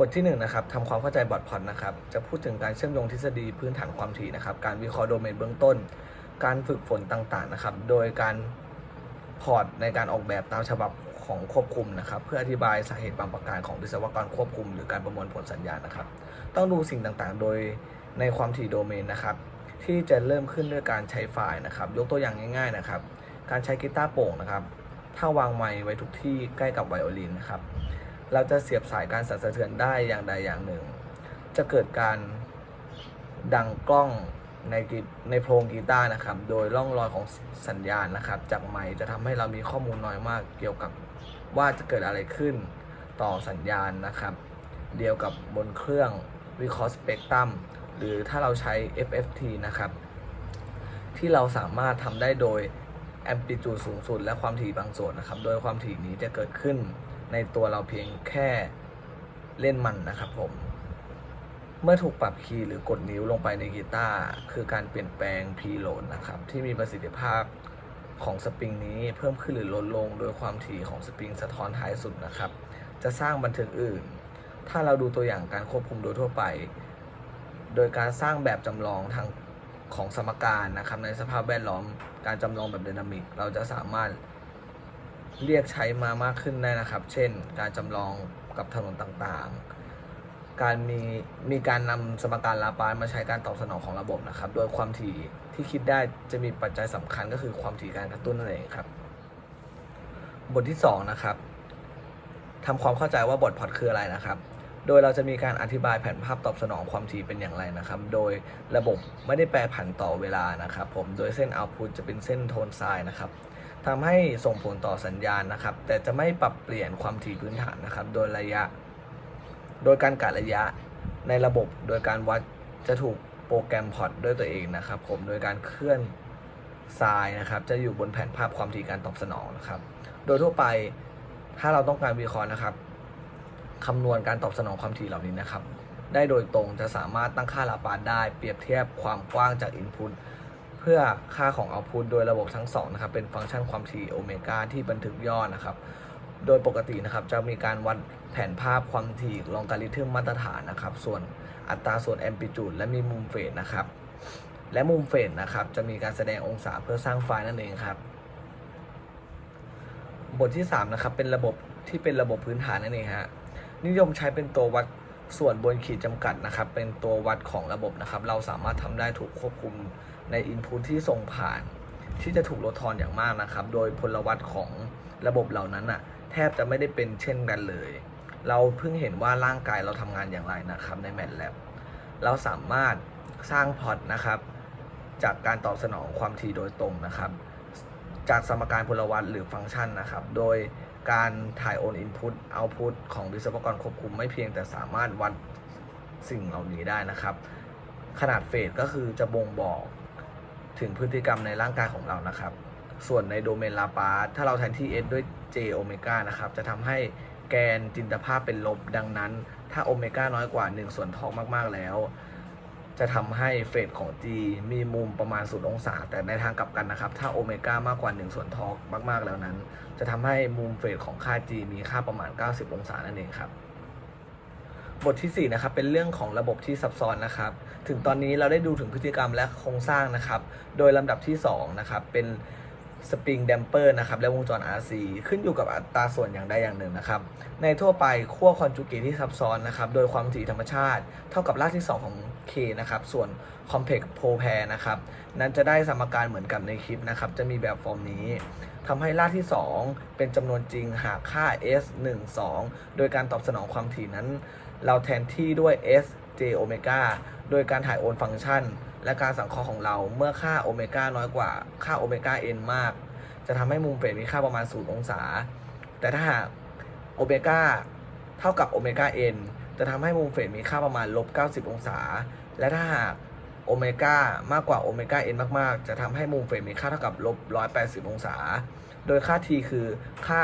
บทที่1นงนะครับทำความเข้าใจบอร์ดพอดนะครับ จะพูดถึงการเชื่อมโยงทฤษฎีพื้นฐานความถี่นะครับ การวิเคราะห์โดเมนเบื้องต้น การฝึกฝนต่างๆนะครับ โดยการพอร์ตในการออกแบบตามฉบับของควบคุมนะครับ เพื่ออธิบายสาเหตุบางประการของวิศวกรควบคุม หรือการประมวลผลสัญญาณนะครับ ต้องดูสิ่งต่างๆ โดยในความถี่โดเมนนะครับ ที่จะเริ่มขึ้นด้วยการใช้ไฟล์นะครับ ยกตัวอย่างง่าย ๆนะครับ การใช้กีตาร์โป่งนะครับ ถ้าวางไมค์ไว้ทุกที่ใกล้กับไวโอลินนะครับ เราจะเสียบสายการสั่นสะเทือนได้อย่างใดอย่างหนึ่ง จะเกิดการดังกล้องในกีในโพรงกีตาร์นะครับ โดยร่องรอยของสัญญาณนะครับ จากไมค์จะทำให้เรามีข้อมูลน้อยมากเกี่ยวกับว่าจะเกิดอะไรขึ้นต่อสัญญาณนะครับ เดียวกับบนเครื่องวิเคราะห์สเปกตรัมหรือถ้าเราใช้ FFT นะครับ ที่เราสามารถทำได้โดยแอมพลิจูดสูงสุดและความถี่บางส่วนนะครับ โดยความถี่นี้จะเกิดขึ้น ในตัวเราเพียงแค่เล่นมันนะครับผม เมื่อถูกปรับคีย์หรือกดนิ้วลงไปในกีตาร์คือการเปลี่ยนแปลง p l o a d นะครับ ที่มีประสิทธิภาพของสปริงนี้เพิ่มขึ้นหรือลดลงโดยความถี่ของสปริงสะท้อนท้ายสุดนะครับ จะสร้างบันทึกอื่น ถ้าเราดูตัวอย่างการควบคุมโดยทั่วไป โดยการสร้างแบบจำลองทางของสมการนะครับในสภาพแวดล้อมการจำลองแบบไดนามิก เราจะสามารถ เรียกใช้มามากขึ้นได้นะครับ เช่น การจำลองกับถนนต่างๆ การมีมีการนำสมการลาปานมาใช้การตอบสนองของระบบนะครับ โดยความถี่ที่คิดได้จะมีปัจจัยสำคัญก็คือความถี่การกระตุ้นนั่นเองครับ บทที่สองนะครับทำความเข้าใจว่าบทพอดคืออะไรนะครับโดยเราจะมีการอธิบายแผนภาพตอบสนองความถี่เป็นอย่างไรนะครับ โดยระบบไม่ได้แปรผันต่อเวลานะครับ ผม โดยเส้น output จะเป็นเส้นโทนไซน์นะครับ ทำให้ส่งผลต่อสัญญาณนะครับ แต่จะไม่ปรับเปลี่ยนความถี่พื้นฐานนะครับ โดยระยะ โดยการกะระยะในระบบโดยการวัดจะถูกโปรแกรมพอร์ตด้วยตัวเองนะครับ ผมโดยการเคลื่อนทรายนะครับ จะอยู่บนแผนภาพความถี่การตอบสนองนะครับ โดยทั่วไปถ้าเราต้องการวิเคราะห์นะครับคำนวณการตอบสนองความถี่เหล่านี้นะครับ ได้โดยตรงจะสามารถตั้งค่าลาปาได้เปรียบเทียบความกว้างจาก Input เพื่อค่าของ Output โดยระบบทั้งสองนะครับเป็นฟังก์ชันความถี่โอเมก้าที่บันทึกย่อนะครับ โดยปกตินะครับจะมีการวัดแผนภาพความถี่ลองการิทึมมาตรฐานนะครับ ส่วนอัตราส่วนแอมพลิจูดและมีมุมเฟสนะครับ และมุมเฟสนะครับ จะมีการแสดงองศาเพื่อสร้างไฟล์นั่นเองครับ บทที่3นะครับเป็นระบบที่เป็นระบบพื้นฐานนั่นเองฮะนิยมใช้เป็นตัววัดส่วนบนขีดจำกัดนะครับ เป็นตัววัดของระบบนะครับ เราสามารถทำได้ถูกควบคุม ใน Input ที่ส่งผ่าน ที่จะถูกลดทอนอย่างมากนะครับ โดยพลวัตของระบบเหล่านั้นอะแทบจะไม่ได้เป็นเช่นกันเลย เราเพิ่งเห็นว่าร่างกายเราทำงานอย่างไรนะครับใน MATLAB เราสามารถสร้างพอตนะครับ จากการตอบสนองความถี่โดยตรงนะครับ จากสมการพลวัตหรือฟังก์ชันนะครับ โดยการถ่ายโอน Input Output ของวิศวกรควบคุมไม่เพียงแต่สามารถวัดสิ่งเหล่านี้ได้นะครับ ขนาดเฟสก็คือจะบ่งบอก ถึงพฤติกรรมในร่างกายของเรานะครับ ส่วนในโดเมนลาปาสถ้าเราแทนที่ s ด้วย j โอเมก้านะครับ จะทำให้แกนจินตภาพเป็นลบดังนั้น ถ้าโอเมก้าน้อยกว่า 1 ส่วนท้อกมาก ๆ แล้ว จะทำให้เฟสของ G มีมุมประมาณ0องศา แต่ในทางกลับกันนะครับ ถ้าโอเมก้ามากกว่า 1 ส่วนท้อกมาก ๆ แล้วนั้น จะทำให้มุมเฟสของค่า G มีค่าประมาณ 90 องศานั่นเองครับ บทที่4นะครับเป็นเรื่องของระบบที่ซับซ้อนนะครับ ถึงตอนนี้เราได้ดูถึงพฤติกรรมและโครงสร้างนะครับ โดยลำดับที่2นะครับเป็นสปริง d ดมเปอร์นะครับและวงจร RC ขึ้นอยู่กับอัตราส่วนอย่างใดอย่างหนึ่งนะครับในทั่วไปขั้วคอนจูเกตที่ซับซ้อนนะครับโดยความถี่ธรรมชาติ เท่ากับรากที่ 2 ของ K นะครับส่วน Complex p o l Pair นะครับนั้นจะได้สมการเหมือนกับในคลิปนะครับจะมีแบบฟอร์มนี้ทำให้รากที่ 2 เป็นจำนวนจริงหากค่า s 1 2 โดยการตอบสนองความถี่นั้น เราแทนที่ด้วย s j โอเมก้าโดยการถ่ายโอนฟังก์ชัน และการสังเคราะห์ของเราเมื่อค่าโอเมก้าน้อยกว่าค่าโอเมก้า n มาก จะทำให้มุมเฟสมีค่าประมาณ 0 องศา แต่ถ้าหากโอเมก้าเท่ากับโอเมก้า n จะทำให้มุมเฟสมีค่าประมาณลบ 90 องศา และถ้าหากโอเมก้ามากกว่าโอเมก้า n มากๆ จะทำให้มุมเฟสมีค่าเท่ากับลบ180 องศา โดยค่า t คือค่า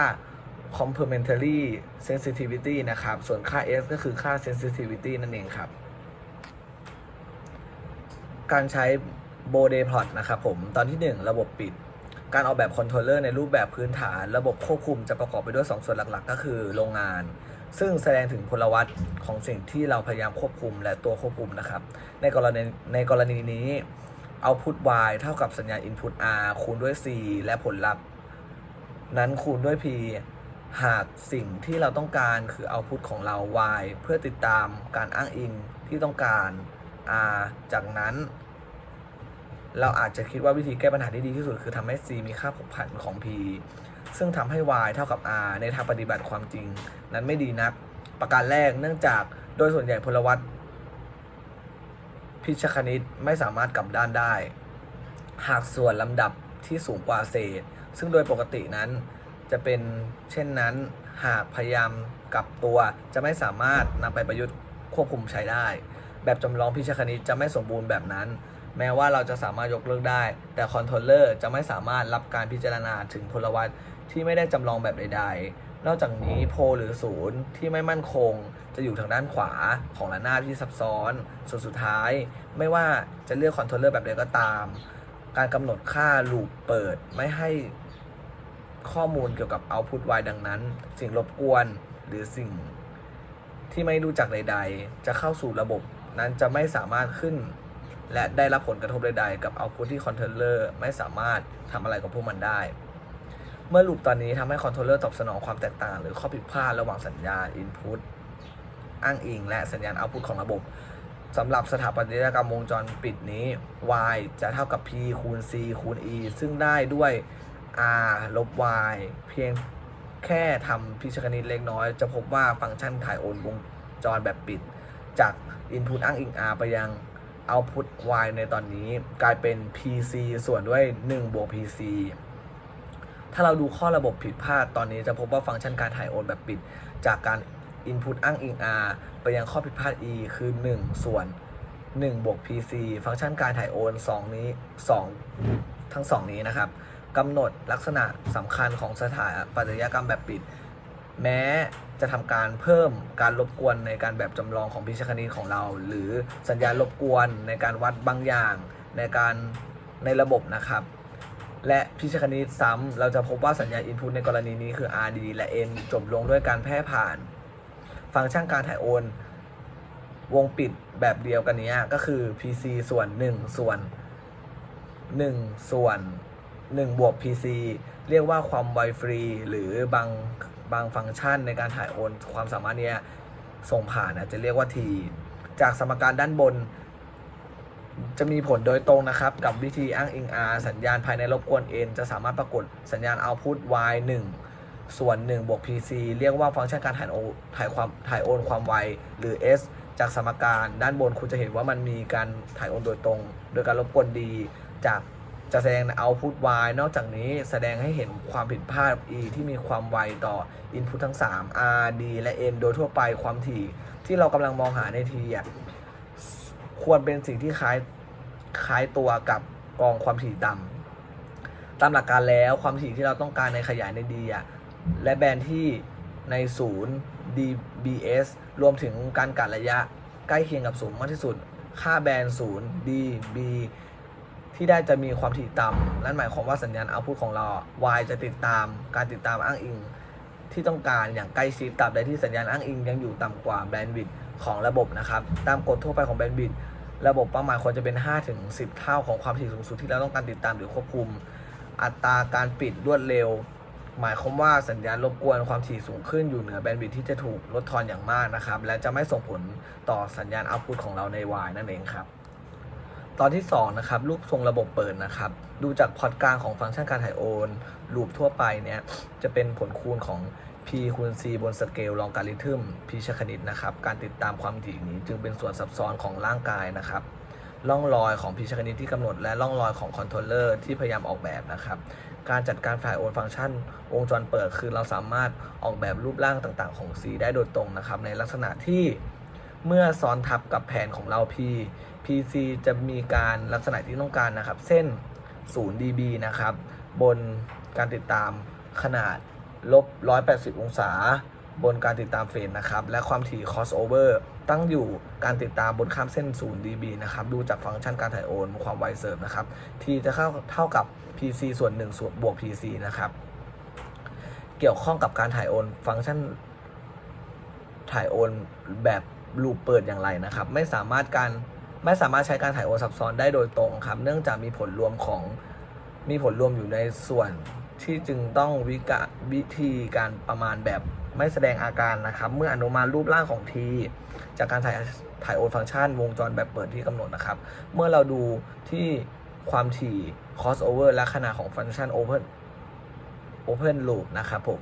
complementary sensitivity นะครับ ส่วนค่า s ก็คือค่า sensitivity นั่นเองครับ การใช้ Bode plot นะครับผม ตอนที่ 1 ระบบปิด การออกแบบคอนโทรลเลอร์ในรูปแบบพื้นฐาน ระบบควบคุมจะประกอบไปด้วย 2 ส่วนหลักๆ ก็คือโรงงาน ซึ่งแสดงถึงพลวัตของสิ่งที่เราพยายามควบคุมและตัวควบคุมนะครับ ในกรณีในกรณีนี้ output y เท่ากับสัญญาณ input r คูณด้วย c และผลลัพธ์ นั้นคูณด้วย p หากสิ่งที่เราต้องการคือ output ของเรา y เพื่อติดตามการอ้างอิงที่ต้องการ r จากนั้น เราอาจจะคิดว่าวิธีแก้ปัญหาที่ดีที่สุดคือทำให้ c มีค่าผกผันของ p ซึ่งทำให้ y เท่ากับ r ในทางปฏิบัติความจริง นั้นไม่ดีนัก ประการแรกเนื่องจากโดยส่วนใหญ่พลวัตพิชคณิตไม่สามารถกลับด้านได้ หากส่วนลำดับที่สูงกว่าเศษ ซึ่งโดยปกตินั้น จะเป็นเช่นนั้นหากพยายามกลับตัวจะไม่สามารถนำไปประยุกต์ควบคุมใช้ได้ แบบจำลองพิชคณิตจะไม่สมบูรณ์แบบนั้น แม้ว่าเราจะสามารถยกเลิกได้ แต่คอนโทรลเลอร์จะไม่สามารถรับการพิจารณาถึงพลวัตที่ไม่ได้จำลองแบบใด ๆ นอกจากนี้โพหรือศูนย์ที่ไม่มั่นคง จะอยู่ทางด้านขวาของระนาบที่ซับซ้อน ส่วนสุดท้าย ไม่ว่าจะเลือกคอนโทรลเลอร์แบบใดก็ตาม การกำหนดค่าลูปเปิดไม่ให้ ข้อมูลเกี่ยวกับ output y ดังนั้น สิ่งรบกวนหรือสิ่งที่ไม่รู้จักใด ๆ จะเข้าสู่ระบบนั้นจะไม่สามารถขึ้น และได้รับผลกระทบใด ๆ กับ output ที่คอนโทรลเลอร์ไม่สามารถทำอะไรกับพวกมันได้ เมื่อลูปตอนนี้ทำให้คอนโทรลเลอร์ตอบสนองความแตกต่าง หรือข้อผิดพลาดระหว่างสัญญาณ input อ้างอิง และสัญญาณ output ของระบบสำหรับสถาปัตยกรรมวงจรปิดนี้ y จะเท่ากับ p คูณ c คูณ e ซึ่งได้ด้วย r ลบ y เพียงแค่ทำพิชคณิตเล็กน้อย จะพบว่าฟังก์ชันถ่ายโอนวงจรแบบปิด จาก input อ้างอิง r ไปยัง output y ในตอนนี้กลายเป็น pc ส่วนด้วย 1 บวก pc ถ้าเราดูข้อระบบผิดพลาดตอนนี้จะพบว่าฟังก์ชันการถ่ายโอนแบบปิด จากการ input อ้างอิง r ไปยังข้อผิดพลาด e คือ 1 ส่วน 1 บวก pc ฟังก์ชันการถ่ายโอน 2 นี้ 2 ทั้ง 2 นี้นะครับ กำหนดลักษณะสำคัญของสถาปัตยกรรมแบบปิด แม้จะทำการเพิ่มการรบกวนในการแบบจำลองของพิชคณิตของเรา หรือสัญญาณรบกวนในการวัดบางอย่างในการในระบบนะครับ และพิชคณิตซ้ำเราจะพบว่าสัญญาณ input ในกรณีนี้คือ rd และ n จบลงด้วยการแพร่ผ่าน ฟังก์ชันการถ่ายโอน วงปิดแบบเดียวกันนี้ก็คือ pc ส่วน 1 ส่วน 1 ส่วน 1บวก pc เรียกว่าความไวฟรี หรือบางบางฟังก์ชันในการถ่ายโอนความสามารถเนี้ยส่งผ่านอาจจะเรียกว่า t จากสมการด้านบน จะมีผลโดยตรงนะครับ กับวิธีอ้างอิง r สัญญาณภายในรบกวน n จะสามารถปรากฏสัญญาณ output y 1 ส่วน1บวก pc เรียกว่าฟังก์ชันการถ่ายโอนถ่ายความถ่ายโอนความไวหรือ s จากสมการด้านบนคุณจะเห็นว่ามันมีการถ่ายโอนโดยตรง โดยการรบกวน d จาก จะแสดงใน output y นอกจากนี้แสดงให้เห็นความผิดพลาด e ที่มีความไวต่อ input ทั้ง 3 r d และ n โดยทั่วไปความถี่ที่เรากำลังมองหาในทีอะควรเป็นสิ่งที่คล้ายคล้ายตัวกับกองความถี่ต่ำตามหลักการแล้วความถี่ที่เราต้องการในขยายใน D อะและแบนด์ที่ในศูนย์ dBs รวมถึงการกัดระยะใกล้เคียงกับศูนย์มากที่สุด ค่าแบนด์ศูนย์ dB ที่ได้จะมีความถี่ต่ำนั่นหมายความว่าสัญญาณ output ของเรา y จะติดตามการติดตามอ้างอิง ที่ต้องการอย่างใกล้ชิดตราบใดที่สัญญาณอ้างอิงยังอยู่ต่ำกว่าแบนด์วิดต์ของระบบนะครับ ตามกฎทั่วไปของแบนด์วิดต์ระบบเป้าหมายควรจะเป็น5ถึง10 เท่าของความถี่สูงสุดที่เราต้องการติดตามหรือควบคุม อัตราการปิดรวดเร็ว หมายความว่าสัญญาณรบกวนความถี่สูงขึ้นอยู่เหนือแบนด์วิดต์ที่จะถูกลดทอนอย่างมากนะครับ และจะไม่ส่งผลต่อสัญญาณ output ของเราใน Y นั่นเองครับ ตอนที่2นะครับรูปทรงระบบเปิดนะครับ ดูจากพอร์ตกลางของฟังก์ชันการถ่ายโอนลูปทั่วไปเนี่ยจะเป็นผลคูณของ p คูณ c บนสเกลลองการิทึมพิชคณิตนะครับ การติดตามความถี่นี้จึงเป็นส่วนซับซ้อนของร่างกายนะครับร่องรอยของพิชคณิตที่กำหนด และร่องรอยของคอนโทรลเลอร์ที่พยายามออกแบบนะครับ การจัดการถ่ายโอนฟังก์ชัน วงจรเปิดคือเราสามารถออกแบบรูปร่างต่างๆ ของ C ได้โดยตรงนะครับ ในลักษณะที่เมื่อซ้อนทับกับแผนของเรา P PC จะมีการลักษณะที่ต้องการนะครับ เส้น 0 dB นะครับ บนการติดตามขนาดลบ 180 องศา บนการติดตามเฟรมนะครับ และความถี่ crossover ตั้งอยู่การติดตามบนข้ามเส้น 0 dB นะครับ ดูจากฟังก์ชันการถ่ายโอน ความไวเซิร์ฟนะครับ T จะเข้าเท่ากับ PC ส่วน1ส่วนบวก PC นะครับ เกี่ยวข้องกับการถ่ายโอนฟังก์ชันถ่ายโอนแบบลูปเปิดอย่างไรนะครับ ไม่สามารถการ ไม่สามารถใช้การถ่ายโอนซับซ้อนได้โดยตรงครับ เนื่องจากมีผลรวมของมีผลรวมอยู่ในส่วนที่จึงต้องวิกะวิธีการประมาณแบบไม่แสดงอาการนะครับ เมื่ออนุมานรูปร่างของทีจากการถ่ายถ่ายโอนฟังก์ชัน วงจรแบบเปิดที่กำหนดนะครับ เมื่อเราดูที่ความถี่ crossover และขนาดของฟังก์ชัน open open loop นะครับผม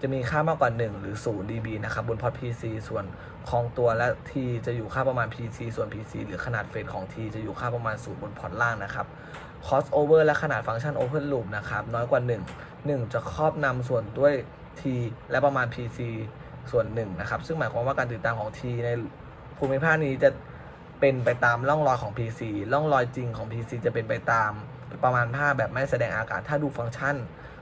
จะมีค่ามากกว่า 1 หรือ 0 dB นะครับ บนพอร์ต PC ส่วนของตัวและ T จะอยู่ค่าประมาณ PC ส่วน PC หรือขนาดเฟสของ T จะอยู่ค่าประมาณ 0 บนพอร์ตล่างนะครับ crossover และขนาดฟังก์ชัน open loop นะครับ น้อยกว่า 1 1 จะครอบนำส่วนด้วย T และประมาณ PC ส่วน 1 นะครับ ซึ่งหมายความว่าการติดตามของ T ในภูมิภาคนี้จะเป็นไปตามร่องรอยของ PC ร่องรอยจริงของ PC จะเป็นไปตามประมาณภาพแบบไม่แสดงอาการถ้าดูฟังก์ชัน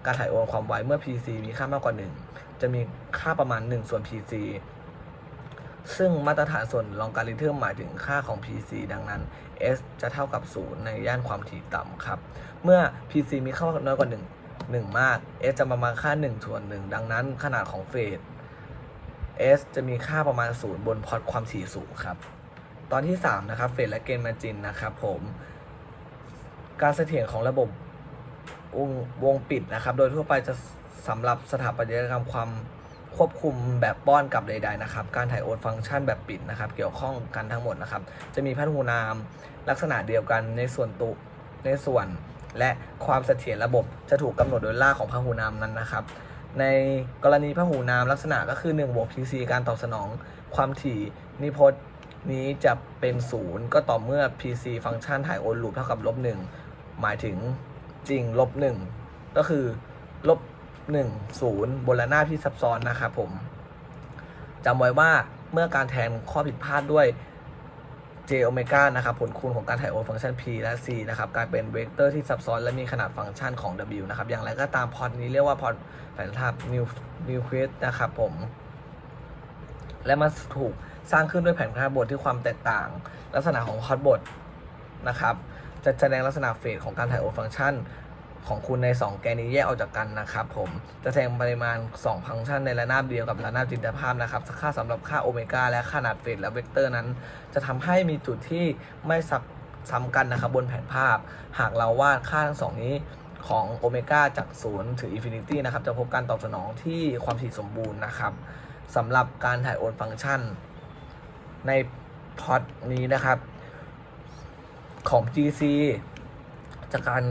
การถ่ายโอนความไวเมื่อ PC มีค่ามากกว่า 1 จะมีค่าประมาณ 1 ส่วน PC ซึ่งมาตรฐานส่วนลองการิทึมหมายถึงค่าของ PC ดังนั้น S จะเท่ากับ 0 ในย่านความถี่ต่ำครับ เมื่อ PC มีค่าน้อยกว่า 1 1 มาก S จะประมาณค่า 1 ส่วน 1 ดังนั้นขนาดของเฟส S จะมีค่าประมาณ 0 บนพอร์ตความถี่สูงครับ ตอนที่ 3 นะครับเฟสและเกณฑ์มาจินนะครับผม การเสถียรของระบบวงวงปิดนะครับ โดยทั่วไปจะ สำหรับสถาปัตยกรรมความควบคุมแบบป้อนกลับใดๆนะครับ การถ่ายโอนฟังก์ชันแบบปิดนะครับ เกี่ยวข้องกันทั้งหมดนะครับ จะมีพันหูนามลักษณะเดียวกันในส่วนตุในส่วน และความเสถียรระบบจะถูกกำหนดโดยรากของพหูนามนั้นนะครับ ในกรณีพหูนามลักษณะก็คือ1บวก PC การตอบสนองความถี่นิพจน์นี้จะเป็นศูนย์ก็ต่อเมื่อ PC ฟังก์ชันถ่ายโอนลูปเท่ากับลบหนึ่งหมายถึงจริงลบหนึ่งก็คือลบ หนึ่งศูนย์บนระนาบที่ซับซ้อนนะครับผมจำไว้ว่าเมื่อการแทนข้อผิดพลาดด้วย j โอเมก้านะครับผลคูณของการถ่ายโอนฟังก์ชัน p และ c นะครับกลายเป็นเวกเตอร์ที่ซับซ้อนและมีขนาดฟังก์ชันของ w นะครับอย่างไรก็ตามพอร์ตนี้เรียกว่าพอร์ตแผนทับ new new quest นะครับผม และมันถูกสร้างขึ้นด้วยแผนภาพบทที่ความแตกต่าง ลักษณะของพอร์ตบทนะครับจะแสดงลักษณะเฟสของการถ่ายโอนฟังก์ชัน ของคุณใน 2 แกนนี้แยกออกจากกันนะครับผมจะแสดงปริมาณ 2 ฟังก์ชันในระนาบเดียวกับระนาบจินตภาพนะครับค่าสำหรับค่าโอเมก้าและขนาดเฟสและเวกเตอร์นั้น จะทำให้มีจุดที่ไม่ซับซ้ำกันนะครับบนแผนภาพ หากเราวาดค่าทั้งสองนี้ของโอเมก้าจาก 0 ถึงอินฟินิตี้นะครับ จะพบการตอบสนองที่ความถี่สมบูรณ์นะครับสำหรับการถ่ายโอนฟังก์ชัน ในพอร์ตนี้นะครับ ของ GC จากการ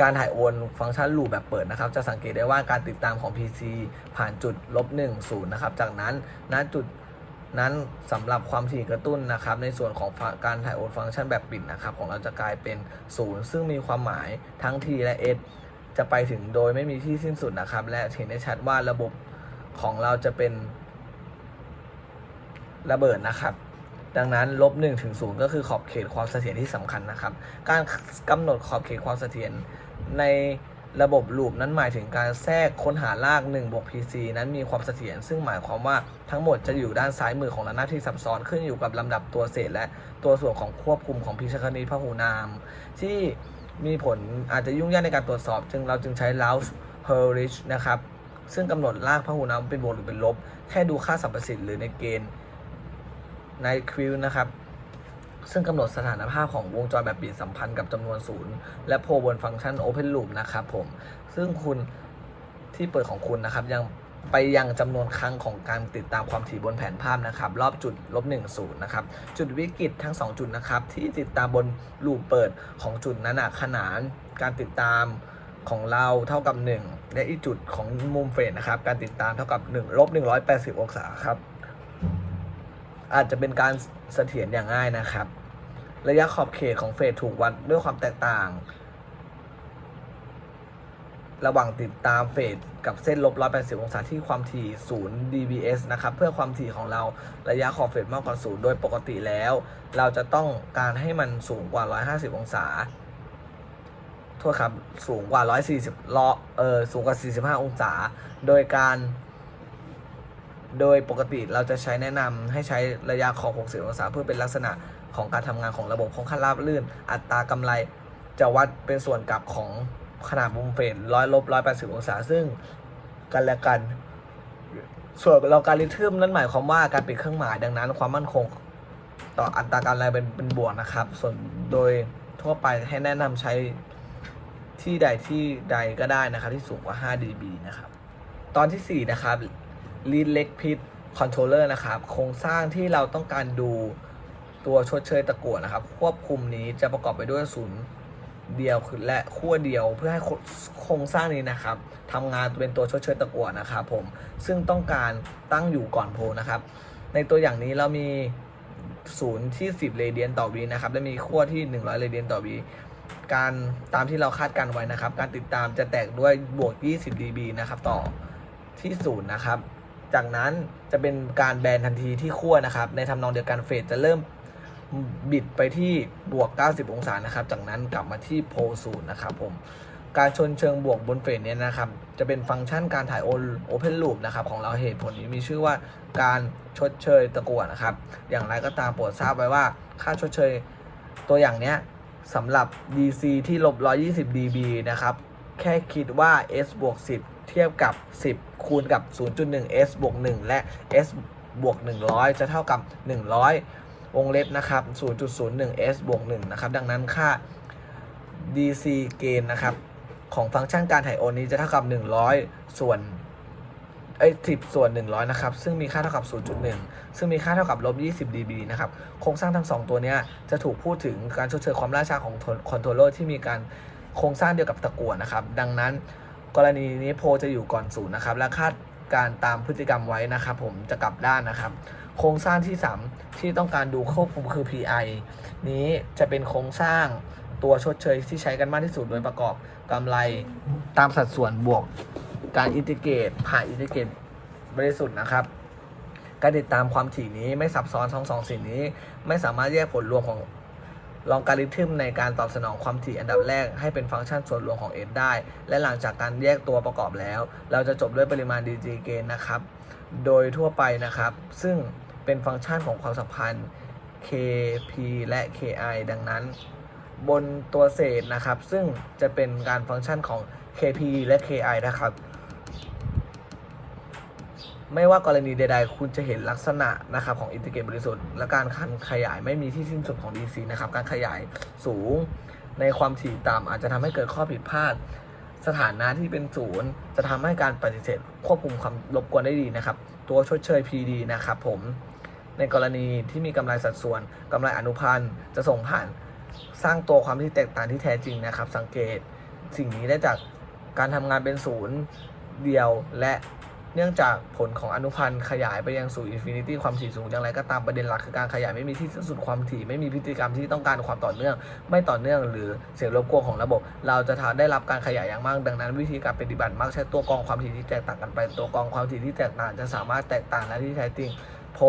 การถ่ายโอนฟังก์ชันลูปแบบเปิดนะครับ จะสังเกตได้ว่าการติดตามของ PC ผ่านจุดลบ1 0นะครับ จากนั้นณจุดนั้นสำหรับความถี่กระตุ้นนะครับ ในส่วนของการถ่ายโอนฟังก์ชันแบบปิดนะครับ ของเราจะกลายเป็น 0 ซึ่งมีความหมายทั้ง T และ S จะไปถึงโดยไม่มีที่สิ้นสุดนะครับ และเห็นได้ชัดว่าระบบของเราจะเป็นระเบิดนะครับดังนั้นลบ1ถึง0ก็คือขอบเขตความเสถียรที่สำคัญนะครับ การกำหนดขอบเขตความเสถียร ในระบบลูปนั้นหมายถึงการแทรกค้นหาราก1บวก PC นั้นมีความเสถียรซึ่งหมายความว่าทั้งหมดจะอยู่ด้านซ้ายมือของระนาบที่ซับซ้อนขึ้นอยู่กับลำดับตัวเศษ และตัวส่วนของควบคุมของพิชคณิตพหูนาม ที่มีผลอาจจะยุ่งยากในการตรวจสอบ จึงเราจึงใช้ Laux h e r r i c h นะครับ ซึ่งกำหนดรากพหูนามเป็นบวกหรือเป็นลบ แค่ดูค่าสัมประสิทธิ์หรือในเกณฑ์ในควิวนะครับ ซึ่งกำหนดสถานภาพของวงจรแบบปิดสัมพันธ์กับจำนวนศูนย์และโพบนฟังก์ชัน Open Loop นะครับผม ซึ่งคุณที่เปิดของคุณนะครับ ยังไปยังจำนวนครั้งของการติดตามความถี่บนแผนภาพนะครับ รอบจุดลบหนึ่งศูนย์นะครับ จุดวิกฤตทั้ง 2 จุดนะครับ ที่ติดตามบนลูปเปิดของจุดนั้นะขนานการติดตามของเราเท่ากับ 1 และอีกจุดของมุมเฟรสนะครับ การติดตามเท่ากับ1ลบ180 องศาครับ อาจจะเป็นการเสถียรอย่างง่ายนะครับ ระยะขอบเขตของเฟสถูกวัดด้วยความแตกต่าง ระหว่างติดตามเฟสกับเส้นลบ 180 องศาที่ความถี่ 0 dBs นะครับ เพื่อความถี่ของเราระยะขอบเฟสมากกว่า 0 โดยปกติแล้ว เราจะต้องการให้มันสูงกว่า 150 องศาโทษครับ สูงกว่า 140ลอเออสูงกว่า 45 องศา โดยการ โดยปกติเราจะใช้แนะนำให้ใช้ระยะขอบ 60 องศาเพื่อเป็นลักษณะของการทำงานของระบบค่อนข้างราบรื่น อัตรากำไรจะวัดเป็นส่วนกลับของขนาดมุมเฟสร้อยลบร้อยแปดสิบองศาซึ่งกันและกัน ส่วนลอการิทึมนั่นหมายความว่าการปิดเครื่องหมายดังนั้น ความมั่นคง ต่ออัตราการแรเป็นเป็นบวกนะครับ ส่วนโดยทั่วไปให้แนะนำใช้ที่ใดที่ใดก็ได้นะครับ ที่สูงกว่า 5 dB นะครับ ตอนทีสี่4 นะครับ Lead Leg Pit Controller นะครับ โครงสร้างที่เราต้องการดูตัวชดเชยตะกั่วนะครับ ควบคุมนี้จะประกอบไปด้วยศูนย์เดียวคือและขั้วเดียวเพื่อให้โครงสร้างนี้นะครับทำงานเป็นตัวชดเชยตะกั่วนะครับผมซึ่งต้องการตั้งอยู่ก่อนโพลนะครับ ในตัวอย่างนี้เรามีศูนย์ที่ 10 เรเดียนต่อวินะครับ และมีขั้วที่ 100 เรเดียนต่อวิการตามที่เราคาดการไว้นะครับ การติดตามจะแตกด้วยบวก 20 dB นะครับ ต่อที่ศูนย์นะครับ จากนั้นจะเป็นการแบนทันทีที่ขั้วนะครับ ในทำนองเดียวกันเฟสจะเริ่มบิดไปที่บวก 90 องศานะครับ จากนั้นกลับมาที่โพลศูนย์นะครับผม การชนเชิงบวกบนเฟสเนี่ยนะครับ จะเป็นฟังก์ชันการถ่ายโอเพนลูปนะครับของเราเหตุผลนี้มีชื่อว่าการชดเชยตะกั่วนะครับ อย่างไรก็ตามโปรดทราบไว้ว่าค่าชดเชยตัวอย่างเนี้ยสำหรับ DC ที่ลบ 120 dB นะครับ แค่คิดว่า S บวก10 เทียบกับ 10 คูณกับ 0.1 S บวก1และ S บวก100 จะเท่ากับ 100 วงเล็บนะครับ 0.01 S บวก1นะครับ ดังนั้นค่า DC เกณฑ์นะครับของฟังก์ชันการถ่ายโอนนี้จะเท่ากับ 100 ส่วนเอ้ย10ส่วน 100 นะครับ ซึ่งมีค่าเท่ากับ 0.1 ซึ่งมีค่าเท่ากับลบ20 dB นะครับ โครงสร้างทั้ง 2 ตัวเนี้ยจะถูกพูดถึงการชดเชยความล่าช้าของคอนโทรลเลอร์ที่มีการ โครงสร้างเดียวกับตะกั่วนะครับ ดังนั้นกรณีนี้โพจะอยู่ก่อนศูนย์นะครับ และคาดการตามพฤติกรรมไว้นะครับ ผมจะกลับด้านนะครับ โครงสร้างที่ 3 ที่ต้องการดูควบคุมคือ PI นี้จะเป็นโครงสร้างตัวชดเชยที่ใช้กันมากที่สุดโดยประกอบกำไรตามสัดส่วนบวกการอินทิเกรตผ่านอินทิเกรตบริสุทธิ์นะครับการติดตามความถี่นี้ไม่ซับซ้อนทั้งสองสิ่งนี้ ไม่สามารถแยกผลรวมของ ลองการิทึมในการตอบสนองความถี่อันดับแรกให้เป็นฟังก์ชันส่วนรวมของ S ได้ และหลังจากการแยกตัวประกอบแล้ว เราจะจบด้วยปริมาณ DG เกนนะครับ โดยทั่วไปนะครับ ซึ่งเป็นฟังก์ชันของความสัมพันธ์ KP และ KI ดังนั้น บนตัวเศษนะครับ ซึ่งจะเป็นการฟังก์ชันของ KP และ KI นะครับ ไม่ว่ากรณีใดๆ คุณจะเห็นลักษณะนะครับของอินทิเกรตบริสุทธิ์ และการคันขยายไม่มีที่สิ้นสุดของ DC นะครับ การขยายสูงในความถี่ต่ำอาจจะทำให้เกิดข้อผิดพลาด สถานะที่เป็นศูนย์จะทำให้การปฏิเสธ ควบคุมความรบกวนได้ดีนะครับ ตัวชดเชย PD นะครับผมในกรณีที่มีกำไรสัดส่วนกำไรอนุพันธ์จะส่งผ่านสร้างตัวความที่แตกต่างที่แท้จริงนะครับ สังเกตสิ่งนี้ได้จากการทำงานเป็นศูนย์เดียวและ เนื่องจากผลของอนุพันธ์ขยายไปยังสู่อินฟินิตี้ความถี่สูงอย่างไรก็ตามประเด็นหลักคือการขยายไม่มีที่สิ้นสุดความถี่ไม่มีพฤติกรรมที่ต้องการความต่อเนื่อง ไม่ต่อเนื่อง หรือเสียงรบกวนของระบบ เราจะทาได้รับการขยายอย่างมาก ดังนั้น วิธีการปฏิบัติมักใช้ตัวกรองความถี่ที่แตกต่างกันไป ตัวกรองความถี่ที่แตกต่างจะสามารถแตกต่างและที่แท้จริงโพ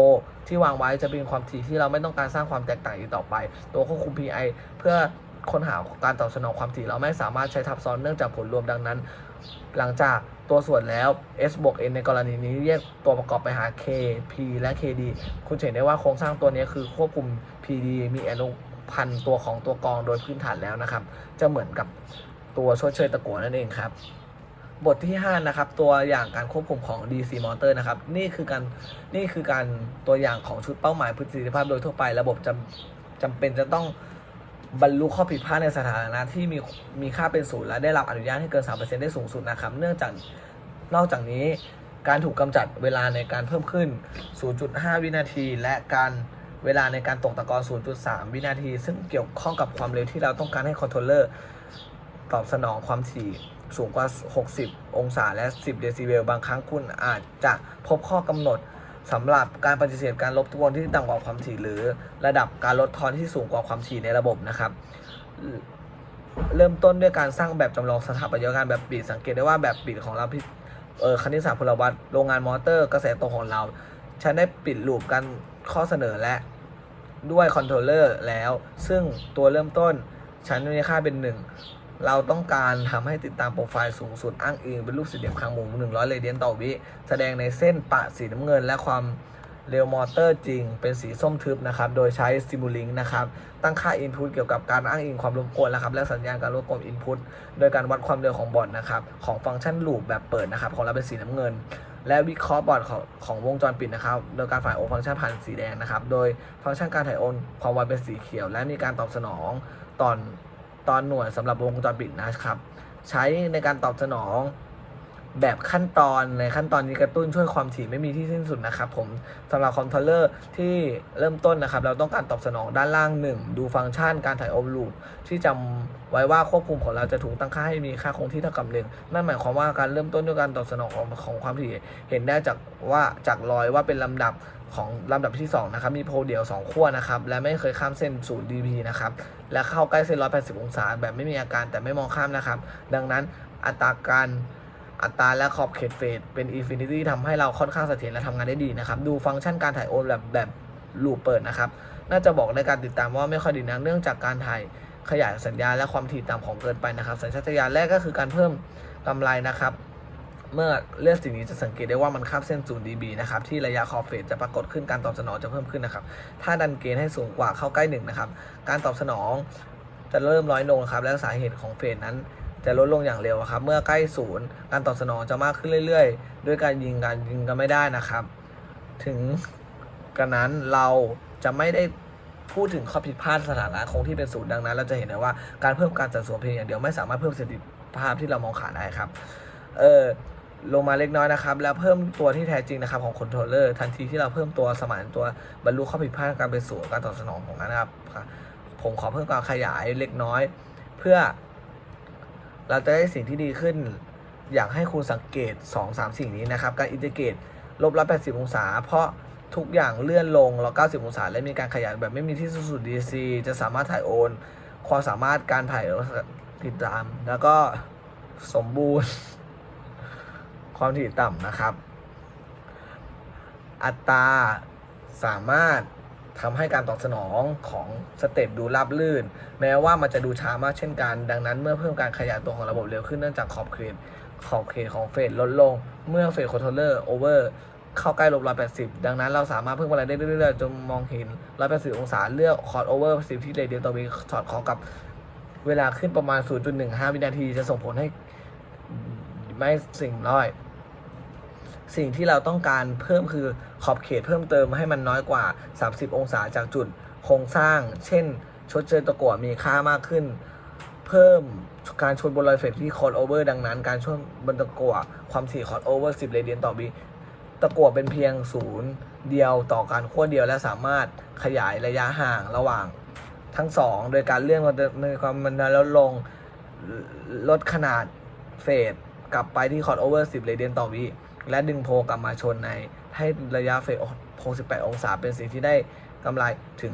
ที่วางไว้จะเป็นความถี่ที่เราไม่ต้องการสร้างความแตกต่างอีกต่อไป ตัวควบคุม PI เพื่อ ค้นหาการตอบสนองความถี่เราไม่สามารถใช้ทับซ้อนเนื่องจากผลรวมดังนั้น หลังจากตัวส่วนแล้ว S บวก N ในกรณีนี้แยกตัวประกอบไปหา K P และ KD คุณเห็นได้ว่าโครงสร้างตัวนี้คือควบคุม PD มีอนุพันธ์ตัวของตัวกรองโดยพื้นฐานแล้วนะครับ จะเหมือนกับตัวชดเชยตะกัวนั่นเองครับบทที่ 5 นะครับ ตัวอย่างการควบคุมของ DC motor นะครับ นี่คือการนี่คือการตัวอย่างของชุดเป้าหมายประสิทธิภาพโดยทั่วไป ระบบจำจำเป็นจะต้อง บรรลุข้อผิดพลาดในสถานะที่มีมีค่าเป็นศูนย์และได้รับอนุญาตให้เกิน 3%ได้สูงสุดนะครับ เนื่องจากนอกจากนี้การถูกกำจัดเวลาในการเพิ่มขึ้น 0.5 วินาที และการเวลาในการตกตะกอน 0.3 วินาที ซึ่งเกี่ยวข้องกับความเร็วที่เราต้องการให้คอนโทรลเลอร์ตอบสนองความถี่สูงกว่า 60 องศาและ 10 เดซิเบล บางครั้งคุณอาจจะพบข้อกำหนด สำหรับการปฏิเสธการลบทวนที่ต่ำกว่าความถี่หรือระดับการลดทอนที่สูงกว่าความถี่ในระบบนะครับ เริ่มต้นด้วยการสร้างแบบจำลองสถาปัตยกรรมแบบปิดสังเกตได้ว่าแบบปิดของเราพเออคณิตศาสตร์พลวัตโรงงานมอเตอร์กระแสตรงของเราฉันได้ปิดลูปกันข้อเสนอและด้วยคอนโทรลเลอร์แล้ว ซึ่งตัวเริ่มต้นฉันมีค่าเป็น 1 เราต้องการทำให้ติดตามโปรไฟล์สูงสุดอ้างอิงเป็นรูปสี่เหลี่ยมคางหมุน100 เรเดียนต่อวิ แสดงในเส้นปะสีน้ำเงินและความเร็วมอเตอร์จริง เป็นสีส้มทึบนะครับ โดยใช้ Simulink นะครับ ตั้งค่า Input เกี่ยวกับการอ้างอิงความรบกวนนะครับ และสัญญาณการรบกวน Input โดยการวัดความเร็วของบอร์ดนะครับ ของฟังก์ชันลูปแบบเปิดนะครับ ของเราเป็นสีน้ำเงิน และวิเคราะห์บอร์ดของของวงจรปิดนะครับ โดยการฝ่ายโอนฟังก์ชันผ่านสีแดงนะครับ โดยฟังก์ชันการถ่ายโอนความไวเป็นสีเขียว และมีการตอบสนองตอน ตอนหน่วยสำหรับวงจรปิดนะครับ ใช้ในการตอบสนองแบบขั้นตอนในขั้นตอนนี้กระตุ้นช่วยความถี่ไม่มีที่สิ้นสุดนะครับผมสำหรับคอนโทรลเลอร์ที่เริ่มต้นนะครับ เราต้องการตอบสนองด้านล่าง 1 ดูฟังก์ชันการถ่ายโอเวอร์ลูปที่จำไว้ว่าควบคุมของเราจะถูกตั้งค่าให้มีค่าคงที่เท่ากับหนึ่งนั่นหมายความว่าการเริ่มต้นด้วยการตอบสนองของของความถี่เห็นได้จากว่าจากรอยว่าเป็นลำดับ ของลำดับที่2นะครับมีโพเดี่ยว 2 ขั้วนะครับและไม่เคยข้ามเส้น 0 dB นะครับและเข้าใกล้เส้น 180 องศา แบบไม่มีอาการแต่ไม่มองข้ามนะครับ ดังนั้นอัตราการอัตราและขอบเขตเฟสเป็นอินฟินิตี้ทำให้เราค่อนข้างเสถียรและทำงานได้ดีนะครับ ดูฟังก์ชันการถ่ายโอนแบบแบบลูปเปิดนะครับ น่าจะบอกในการติดตามว่าไม่ค่อยดีนักเนื่องจากการถ่ายขยายสัญญาและความถี่ต่ำของเกินไปนะครับ สัญชาตญาณแรกก็คือการเพิ่มกำไรนะครับ เมื่อเลือกสิ่งนี้จะสังเกตได้ว่ามันข้ามเส้น 0 dB นะครับที่ระยะขอบเฟสจะปรากฏขึ้นการตอบสนองจะเพิ่มขึ้นนะครับถ้าดันเกณฑ์ให้สูงกว่าเข้าใกล้หนึ่งนะครับการตอบสนองจะเริ่มน้อยลงครับและสาเหตุของเฟสนั้นจะลดลงอย่างเร็วครับ เมื่อใกล้ศูนย์การตอบสนองจะมากขึ้นเรื่อยๆ ด้วยการยิงการยิงกันไม่ได้นะครับ ถึงกระนั้นเราจะไม่ได้พูดถึงข้อผิดพลาดสถานะคงที่เป็นศูนย์ดังนั้น เราจะเห็นได้ว่าการเพิ่มการสัดส่วนเพียงอย่างเดียวไม่สามารถเพิ่มประสิทธิภาพที่เรามองขาดได้ครับ เออ ลงมาเล็กน้อยนะครับ แล้วเพิ่มตัวที่แท้จริงนะครับของคอนโทรลเลอร์ทันทีที่เราเพิ่มตัวสมานตัวบรรลุข้อผิดพลาดการเป็นศูนย์การตอบสนองของนั้นนะครับ ผมขอเพิ่มการขยายเล็กน้อย เพื่อ เราจะได้สิ่งที่ดีขึ้น อยากให้คุณสังเกต 2 3 สิ่งนี้นะครับ การอินทิเกรตลบร้อยแปดสิบองศา เพราะทุกอย่างเลื่อนลงร้อยเก้าสิบองศา และมีการขยายแบบไม่มีที่สุด DC จะสามารถถ่ายโอน ความสามารถการถ่ายติดตาม แล้วก็สมบูรณ์ ความถี่ต่ำนะครับ อัตราสามารถทำให้การตอบสนองของสเต็ปดูราบลื่น แม้ว่ามันจะดูช้ามากเช่นกัน ดังนั้นเมื่อเพิ่มการขยายตัวของระบบเร็วขึ้นเนื่องจากขอบเขตขอบเขตของเฟสลดลง เมื่อเฟสคอนโทรลเลอร์โอเวอร์เข้าใกล้ลบ180ดังนั้นเราสามารถเพิ่มอะไรได้เรื่อยๆจนมองเห็น180องศาเลือกคอร์ดโอเวอร์10ที่เรเดียนต่อวิสอดคล้องกับเวลาขึ้นประมาณ 0.15 วินาทีจะส่งผลให้ไม่สิ่งน้อย สิ่งที่เราต้องการเพิ่มคือขอบเขตเพิ่มเติมให้มันน้อยกว่า 30 องศาจากจุดโครงสร้าง เช่น ชดเชยตะกั่วมีค่ามากขึ้น เพิ่มการชนบนรอยเฟรที่คอร์ดโอเวอร์ดังนั้น การชนบนตะกั่วความถี่คอร์ดโอเวอร์10เรเดียนต่อวิตะกั่วเป็นเพียงศูนย์เดียวต่อการขั้วเดียวและสามารถขยายระยะห่างระหว่างทั้งสองโดยการเลื่อนมันในความมันลดลงลดขนาดเฟสกลับไปที่คอร์ดโอเวอร์10เรเดียนต่อวิ และดึงโพกลับมาชนในให้ระยะเฟส68องศา เป็นสิ่งที่ได้กำไรถึง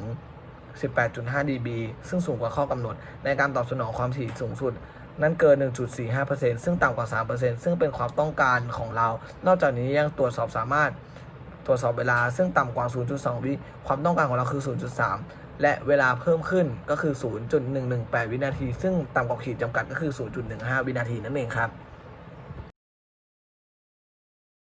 18.5 dB ซึ่งสูงกว่าข้อกำหนด ในการตอบสนองความถี่สูงสุด นั่นเกิน 1.45%ซึ่งต่ำกว่า 3%ซึ่งเป็นความต้องการของเรา นอกจากนี้ยังตรวจสอบสามารถตรวจสอบเวลาซึ่งต่ำกว่า 0.2 วิความต้องการของเราคือ 0.3 และเวลาเพิ่มขึ้นก็คือ 0.118 วินาที ซึ่งต่ำกว่าขีดจำกัดก็คือ 0.15 วินาทีนั่นเองครับ